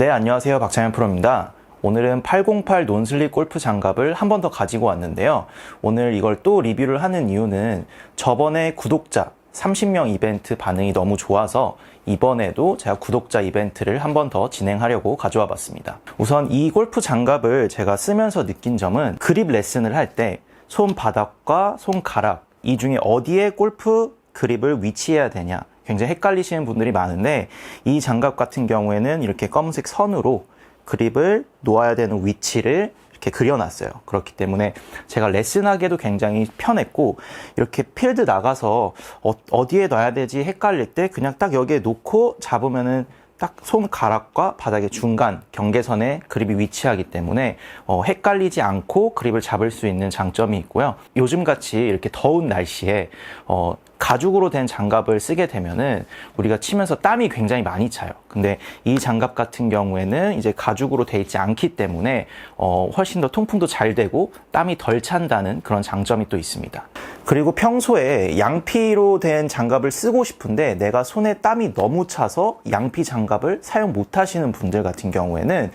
네, 안녕하세요. 박찬현 프로입니다. 오늘은 808 논슬립 골프 장갑을 한 번 더 가지고 왔는데요. 오늘 이걸 또 리뷰를 하는 이유는 저번에 구독자 30명 이벤트 반응이 너무 좋아서 이번에도 제가 구독자 이벤트를 한 번 더 진행하려고 가져와 봤습니다. 우선 이 골프 장갑을 제가 쓰면서 느낀 점은 그립 레슨을 할 때 손바닥과 손가락 이 중에 어디에 골프 그립을 위치해야 되냐 굉장히 헷갈리시는 분들이 많은데 이 장갑 같은 경우에는 이렇게 검은색 선으로 그립을 놓아야 되는 위치를 이렇게 그려놨어요. 그렇기 때문에 제가 레슨하기에도 굉장히 편했고 이렇게 필드 나가서 어, 디에 놔야 되지 헷갈릴 때 그냥 딱 여기에 놓고 잡으면은 딱 손가락과 바닥의 중간 경계선에 그립이 위치하기 때문에 어, 헷갈리지 않고 그립을 잡을 수 있는 장점이 있고요. 요즘 같이 이렇게 더운 날씨에 어, 가죽으로 된 장갑을 쓰게 되면은 우리가 치면서 땀이 굉장히 많이 차요. 근데 이 장갑 같은 경우에는 이제 가죽으로 돼 있지 않기 때문에 어, 훨씬 더 통풍도 잘 되고 땀이 덜 찬다는 그런 장점이 또 있습니다. 그리고 평소에 양피로 된 장갑을 쓰고 싶은데 내가 손에 땀이 너무 차서 양피 장갑을 사용 못 하시는 분들 같은 경우에는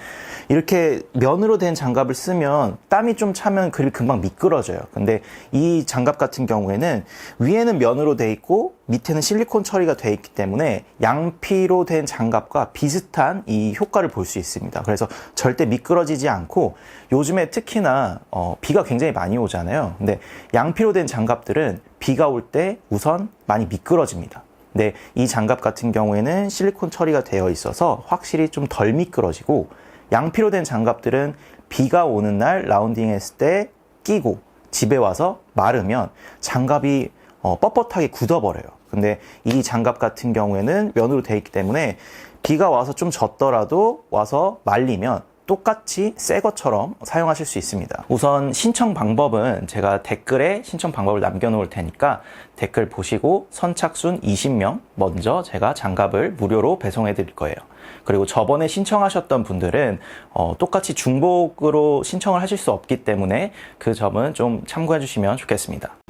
이렇게 면으로 된 장갑을 쓰면 땀이 좀 차면 그립이 금방 미끄러져요. 근데 이 장갑 같은 경우에는 위에는 면으로 돼 있고 밑에는 실리콘 처리가 돼 있기 때문에 양피로 된 장갑과 비슷한 이 효과를 볼 수 있습니다. 그래서 절대 미끄러지지 않고 요즘에 특히나 어, 비가 굉장히 많이 오잖아요. 근데 양피로 된 장갑들은 비가 올 때 우선 많이 미끄러집니다. 근데 이 장갑 같은 경우에는 실리콘 처리가 되어 있어서 확실히 좀 덜 미끄러지고 양피로 된 장갑들은 비가 오는 날 라운딩 했을 때 끼고 집에 와서 마르면 장갑이 어, 뻣뻣하게 굳어버려요. 근데 이 장갑 같은 경우에는 면으로 되어 있기 때문에 비가 와서 좀 젖더라도 와서 말리면 똑같이 새 것처럼 사용하실 수 있습니다. 우선 신청 방법은 제가 댓글에 신청 방법을 남겨놓을 테니까 댓글 보시고 선착순 20명 먼저 제가 장갑을 무료로 배송해 드릴 거예요. 그리고 저번에 신청하셨던 분들은 어, 똑같이 중복으로 신청을 하실 수 없기 때문에 그 점은 좀 참고해 주시면 좋겠습니다.